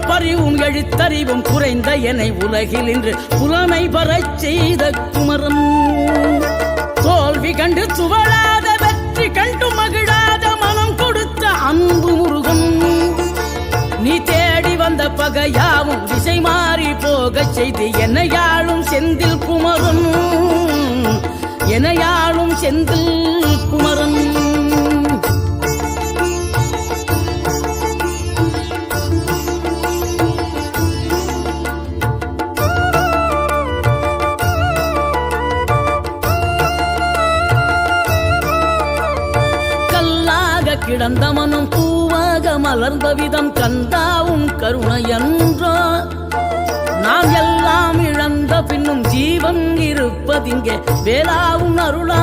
பறிவும் எழுத்தறிவும் குறைந்த என்னை உலகில் இன்று புலமை பெறச் செய்த குமரன். தோல்வி கண்டு துவளாத வெற்றி கண்டு மகிழாத மனம் கொடுத்த அன்பு முருகன். நீ தேடி வந்த பகையாவும் திசை மாறி போகச் செய்து என்னையாளும் செந்தில் குமரன். என்னையாளும் செந்தில் குமரன். கல்லாக கிடந்த மனம் பூவாக மலர்ந்த விதம் கந்தாவும் கருணையன்றோ. நாம் எல்லாம் இழந்த பின்னும் ஜீவன் இருப்பதிங்கே. வேளாவும் அருளா